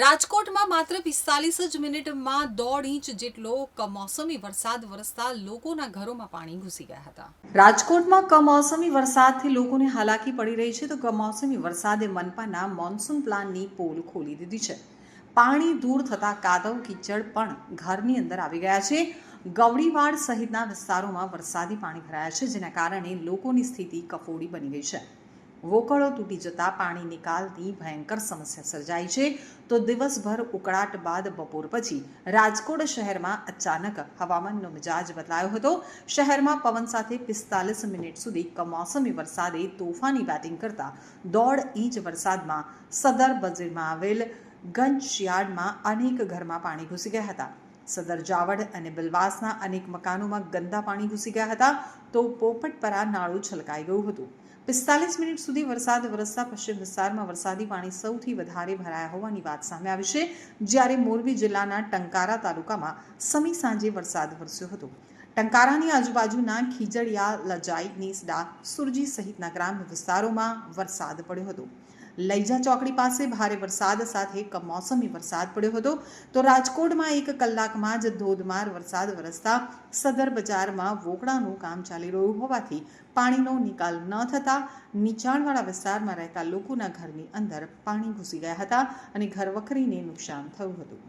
રાજકોટમાં માત્ર પિસ્તાલીસ જ મિનિટમાં દોઢ ઇંચ જેટલો કમોસમી વરસાદ વરસતા લોકોના ઘરોમાં પાણી ઘૂસી ગયા હતા. રાજકોટમાં કમોસમી વરસાદથી લોકોને હાલાકી પડી રહી છે તો કમોસમી વરસાદે મનપાના મોન્સૂન પ્લાનની પોલ ખોલી દીધી છે. પાણી દૂર થતા કાદવ કીચડ પણ ઘરની અંદર આવી ગયા છે. ગવડીવાડ સહિતના વિસ્તારોમાં વરસાદી પાણી ભરાયા છે, જેના કારણે લોકોની સ્થિતિ કફોડી બની ગઈ છે. વોકળો તૂટી જતા પાણી નિકાલની ભયંકર સમસ્યા સર્જાઈ છે. તો દિવસભર ઉકળાટ બાદ બપોર પછી રાજકોટ શહેરમાં અચાનક હવામાનનો મિજાજ બદલાયો હતો. શહેરમાં પવન સાથે પિસ્તાલીસ મિનિટ સુધી કમોસમી વરસાદે તોફાની બેટિંગ કરતા દોઢ ઇંચ વરસાદમાં સદર બજીરમાં આવેલ ગંજશિયાળમાં અનેક ઘરમાં પાણી ઘૂસી ગયા હતા. સદર જાવડ અને બિલવાસના અનેક મકાનોમાં ગંદા પાણી ઘૂસી ગયા હતા. તો પોપટપરા નાળું છલકાઈ ગયું હતું. પિસ્તાલીસ મિનિટ સુધી વરસાદ વરસતા પશ્ચિમ વિસ્તારમાં વરસાદી પાણી સૌથી વધારે ભરાયા હોવાની વાત સામે આવી છે. જ્યારે મોરબી જિલ્લાના ટંકારા તાલુકામાં સમી સાંજે વરસાદ વરસ્યો હતો. ટંકારાની આજુબાજુના ખીજડિયા, લજાઈ, નીસડા, સુરજી સહિતના ગ્રામ્ય વિસ્તારોમાં વરસાદ પડ્યો હતો. લૈજા ચોકડી પાસે ભારે વરસાદ સાથે કમોસમી વરસાદ પડ્યો હતો. તો રાજકોટમાં એક કલાકમાં જ ધોધમાર વરસાદ વરસતા સદર બજારમાં વોકડાનું કામ ચાલી રહ્યું હોવાથી પાણીનો નિકાલ ન થતાં નીચાણવાળા વિસ્તારમાં રહેતા લોકોના ઘરની અંદર પાણી ઘૂસી ગયા હતા અને ઘરવખરીને નુકસાન થયું હતું.